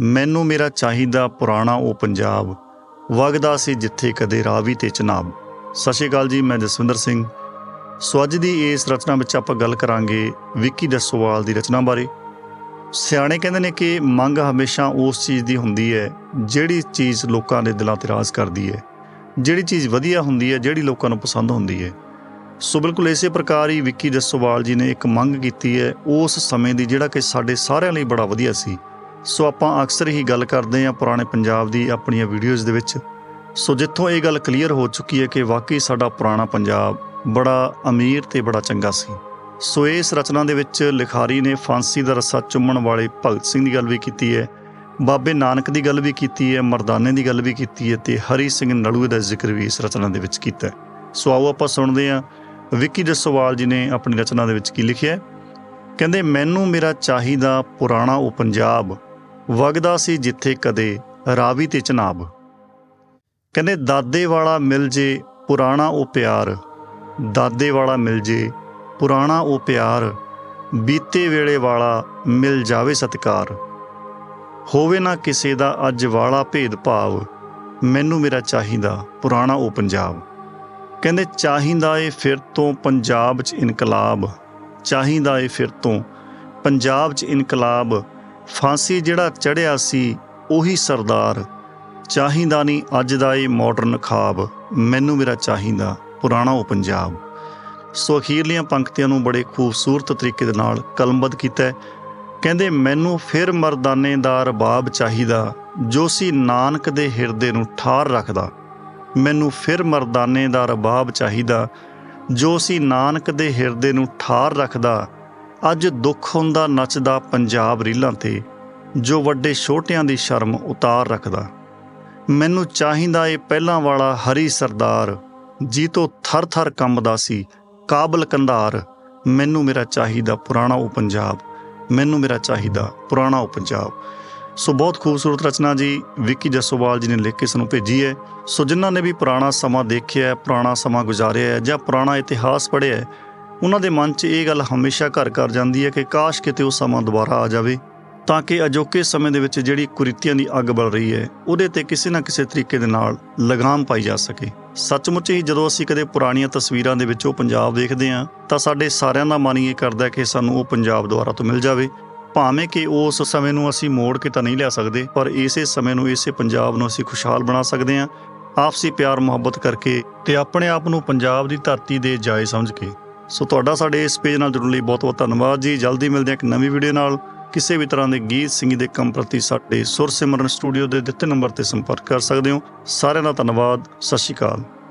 ਮੈਨੂੰ ਮੇਰਾ ਚਾਹੀਦਾ ਪੁਰਾਣਾ ਉਹ ਪੰਜਾਬ। ਵਗਦਾ ਸੀ ਜਿੱਥੇ ਕਦੇ ਰਾਵੀ ਤੇ ਚਨਾਬ। ਸਤਿ ਸ਼੍ਰੀ ਅਕਾਲ ਜੀ, ਮੈਂ ਜਸਵਿੰਦਰ ਸਿੰਘ। ਸੋ ਅੱਜ ਦੀ ਇਸ ਰਚਨਾ ਵਿੱਚ ਆਪਾਂ ਗੱਲ ਕਰਾਂਗੇ ਵਿੱਕੀ ਦਸੋਵਾਲ ਦੀ ਰਚਨਾ ਬਾਰੇ। ਸਿਆਣੇ ਕਹਿੰਦੇ ਨੇ ਕਿ ਮੰਗ ਹਮੇਸ਼ਾ ਉਸ ਚੀਜ਼ ਦੀ ਹੁੰਦੀ ਹੈ, ਜਿਹੜੀ ਚੀਜ਼ ਲੋਕਾਂ ਦੇ ਦਿਲਾਂ ਤੇ ਰਾਜ ਕਰਦੀ ਹੈ। ਜਿਹੜੀ ਚੀਜ਼ ਵਧੀਆ ਹੁੰਦੀ ਹੈ, ਜਿਹੜੀ ਲੋਕਾਂ ਨੂੰ ਪਸੰਦ ਹੁੰਦੀ ਹੈ। ਸੋ ਬਿਲਕੁਲ ਇਸੇ ਪ੍ਰਕਾਰ ਹੀ ਵਿੱਕੀ ਦਸੋਵਾਲ ਜੀ ਨੇ ਇੱਕ ਮੰਗ ਕੀਤੀ ਹੈ, ਉਸ ਸਮੇਂ ਦੀ, ਜਿਹੜਾ ਕਿ ਸਾਡੇ ਸਾਰਿਆਂ ਲਈ ਬੜਾ ਵਧੀਆ ਸੀ। ਸੋ ਆਪਾਂ ਅਕਸਰ ਹੀ ਗੱਲ ਕਰਦੇ ਹਾਂ ਪੁਰਾਣੇ ਪੰਜਾਬ ਦੀ ਆਪਣੀਆਂ ਵੀਡੀਓਜ਼ ਦੇ ਵਿੱਚ। ਸੋ ਜਿੱਥੋਂ ਇਹ ਗੱਲ ਕਲੀਅਰ ਹੋ ਚੁੱਕੀ ਹੈ ਕਿ ਵਾਕਈ ਸਾਡਾ ਪੁਰਾਣਾ ਪੰਜਾਬ ਬੜਾ ਅਮੀਰ ਤੇ ਬੜਾ ਚੰਗਾ ਸੀ। ਸੋ ਇਸ ਰਚਨਾ ਦੇ ਵਿੱਚ ਲਿਖਾਰੀ ਨੇ ਫਾਂਸੀ ਦਾ ਰੱਸਾ ਚੁੰਮਣ ਵਾਲੇ ਭਗਤ ਸਿੰਘ ਦੀ ਗੱਲ ਵੀ ਕੀਤੀ ਹੈ, ਬਾਬੇ ਨਾਨਕ ਦੀ ਗੱਲ ਵੀ ਕੀਤੀ ਹੈ, ਮਰਦਾਨੇ ਦੀ ਗੱਲ ਵੀ ਕੀਤੀ ਹੈ ਤੇ ਹਰੀ ਸਿੰਘ ਨਲੂਏ ਦਾ ਜ਼ਿਕਰ ਵੀ ਇਸ ਰਚਨਾ ਦੇ ਵਿੱਚ ਕੀਤਾ ਹੈ। ਸੋ ਆਓ ਆਪਾਂ ਸੁਣਦੇ ਹਾਂ ਵਿੱਕੀ ਜਸਵਾਲ ਜੀ ਨੇ ਆਪਣੀ ਰਚਨਾ ਦੇ ਵਿੱਚ ਕੀ ਲਿਖਿਆ ਕਹਿੰਦੇ, ਮੈਨੂੰ ਮੇਰਾ ਚਾਹੀਦਾ ਪੁਰਾਣਾ ਉਹ ਪੰਜਾਬ ਵਗਦਾ ਸੀ ਜਿੱਥੇ ਕਦੇ ਰਾਵੀ ਤੇ ਚਨਾਬ। ਕਹਿੰਦੇ, ਦਾਦੇ ਵਾਲਾ ਮਿਲ ਜੇ, ਪੁਰਾਣਾ ਉਹ ਪਿਆਰ। ਦਾਦੇ ਵਾਲਾ ਮਿਲ ਜੇ, ਪੁਰਾਣਾ ਉਹ ਪਿਆਰ। ਬੀਤੇ ਵੇਲੇ ਵਾਲਾ ਮਿਲ ਜਾਵੇ ਸਤਕਾਰ। ਹੋਵੇ ਨਾ ਕਿਸੇ ਦਾ ਅੱਜ ਵਾਲਾ ਭੇਦ ਭਾਵ ਮੈਨੂੰ ਮੇਰਾ ਚਾਹੀਦਾ ਪੁਰਾਣਾ ਉਹ ਪੰਜਾਬ। ਕਹਿੰਦੇ, ਚਾਹੀਦਾ ਏ ਫਿਰ ਤੋਂ ਪੰਜਾਬ 'ਚ ਇਨਕਲਾਬ। ਚਾਹੀਦਾ ਏ ਫਿਰ ਤੋਂ ਪੰਜਾਬ 'ਚ ਇਨਕਲਾਬ। ਫਾਂਸੀ ਜਿਹੜਾ ਚੜਿਆ ਸੀ, ਉਹੀ ਸਰਦਾਰ। ਚਾਹੀਦਾ ਨਹੀਂ ਅੱਜ ਦਾ ਇਹ ਮਾਡਰਨ ਖਾਬ, ਮੈਨੂੰ ਮੇਰਾ ਚਾਹੀਦਾ, ਪੁਰਾਣਾ ਉਹ ਪੰਜਾਬ। ਸੋ ਅਖੀਰਲੀਆਂ ਪੰਕਤੀਆਂ ਨੂੰ ਬੜੇ ਖੂਬਸੂਰਤ ਤਰੀਕੇ ਦੇ ਨਾਲ ਕਲਮਬੱਧ ਕੀਤਾ ਹੈ। ਕਹਿੰਦੇ, ਮੈਨੂੰ ਫਿਰ ਮਰਦਾਨੇ ਦਾ ਰਬਾਬ ਚਾਹੀਦਾ, ਜੋ ਸੀ ਨਾਨਕ ਦੇ ਹਿਰਦੇ ਨੂੰ ਠਾਰ ਰੱਖਦਾ। ਮੈਨੂੰ ਫਿਰ ਮਰਦਾਨੇ ਦਾ ਰਬਾਬ ਚਾਹੀਦਾ, ਜੋ ਸੀ ਨਾਨਕ ਦੇ ਹਿਰਦੇ ਨੂੰ ਠਾਰ ਰੱਖਦਾ ਅੱਜ ਦੁੱਖ ਹੁੰਦਾ ਨੱਚਦਾ ਪੰਜਾਬ ਰੀਲਾਂ ਤੇ, ਜੋ ਵੱਡੇ ਛੋਟਿਆਂ ਦੀ ਸ਼ਰਮ ਉਤਾਰ ਰੱਖਦਾ। ਮੈਨੂੰ ਚਾਹੀਦਾ ਏ ਪਹਿਲਾਂ ਵਾਲਾ ਹਰੀ ਸਰਦਾਰ ਜੀ ਤੋਂ ਥਰ ਥਰ ਕੰਬਦਾ ਸੀ, ਕਾਬਲ ਕੰਧਾਰ। ਮੈਨੂੰ ਮੇਰਾ ਚਾਹੀਦਾ ਪੁਰਾਣਾ ਉਹ ਪੰਜਾਬ, ਮੈਨੂੰ ਮੇਰਾ ਚਾਹੀਦਾ ਪੁਰਾਣਾ ਉਹ ਪੰਜਾਬ। ਸੋ ਬਹੁਤ ਖੂਬਸੂਰਤ ਰਚਨਾ ਜੀ, ਵਿੱਕੀ ਜਸੋਵਾਲ ਜੀ ਨੇ ਲਿਖ ਕੇ ਸਾਨੂੰ ਭੇਜੀ ਹੈ। ਸੋ ਜਿਨ੍ਹਾਂ ਨੇ ਵੀ ਪੁਰਾਣਾ ਸਮਾਂ ਦੇਖਿਆ ਹੈ, ਪੁਰਾਣਾ ਸਮਾਂ ਗੁਜ਼ਾਰਿਆ ਹੈ ਜਾਂ ਪੁਰਾਣਾ ਇਤਿਹਾਸ ਪੜ੍ਹਿਆ ਹੈ ਉਹਨਾਂ ਦੇ ਮਨ 'ਚ ਇਹ ਗੱਲ ਹਮੇਸ਼ਾ ਘਰ ਕਰ ਜਾਂਦੀ ਹੈ ਕਿ ਕਾਸ਼ ਕਿਤੇ ਉਹ ਸਮਾਂ ਦੁਬਾਰਾ ਆ ਜਾਵੇ, ਤਾਂ ਕਿ ਅਜੋਕੇ ਸਮੇਂ ਦੇ ਵਿੱਚ ਜਿਹੜੀ ਕੁਰੀਤੀਆਂ ਦੀ ਅੱਗ ਬਲ ਰਹੀ ਹੈ, ਉਹਦੇ ਤੇ ਕਿਸੇ ਨਾ ਕਿਸੇ ਤਰੀਕੇ ਦੇ ਨਾਲ ਲਗਾਮ ਪਾਈ ਜਾ ਸਕੇ। ਸੱਚਮੁੱਚ ਹੀ ਜਦੋਂ ਅਸੀਂ ਕਦੇ ਪੁਰਾਣੀਆਂ ਤਸਵੀਰਾਂ ਦੇ ਵਿੱਚ ਉਹ ਪੰਜਾਬ ਦੇਖਦੇ ਹਾਂ, ਤਾਂ ਸਾਡੇ ਸਾਰਿਆਂ ਦਾ ਮਨ ਇਹ ਕਰਦਾ ਕਿ ਸਾਨੂੰ ਉਹ ਪੰਜਾਬ ਦੁਬਾਰਾ ਤੋਂ ਮਿਲ ਜਾਵੇ। ਭਾਵੇਂ ਕਿ ਉਸ ਸਮੇਂ ਨੂੰ ਅਸੀਂ ਮੋੜ ਕੇ ਤਾਂ ਨਹੀਂ ਲਿਆ ਸਕਦੇ, ਪਰ ਇਸੇ ਸਮੇਂ ਨੂੰ, ਇਸੇ ਪੰਜਾਬ ਨੂੰ ਅਸੀਂ ਖੁਸ਼ਹਾਲ ਬਣਾ ਸਕਦੇ ਹਾਂ। ਆਪਸੀ ਪਿਆਰ ਮੁਹੱਬਤ ਕਰਕੇ ਤੇ ਆਪਣੇ ਆਪ ਨੂੰ ਪੰਜਾਬ ਦੀ ਧਰਤੀ ਦੇ ਜਾਇ ਸਮਝ ਕੇ। ਸੋ ਤੁਹਾਡਾ ਸਾਡੇ ਇਸ ਪੇਜ ਨਾਲ ਜੁੜਨ ਲਈ ਬਹੁਤ ਬਹੁਤ ਧੰਨਵਾਦ ਜੀ। ਜਲਦੀ ਮਿਲਦੇ ਹਾਂ ਇੱਕ ਨਵੀਂ ਵੀਡੀਓ ਨਾਲ। ਕਿਸੇ ਵੀ ਤਰ੍ਹਾਂ ਦੇ ਗੀਤ ਸਿੰਗੀ ਦੇ ਕੰਮ ਪ੍ਰਤੀ ਸਾਡੇ ਸੁਰ ਸਿਮਰਨ ਸਟੂਡੀਓ ਦੇ ਦਿੱਤੇ ਨੰਬਰ ਤੇ ਸੰਪਰਕ ਕਰ ਸਕਦੇ ਹੋ। ਸਾਰਿਆਂ ਦਾ ਧੰਨਵਾਦ। ਸਤਿ ਸ਼੍ਰੀ ਅਕਾਲ।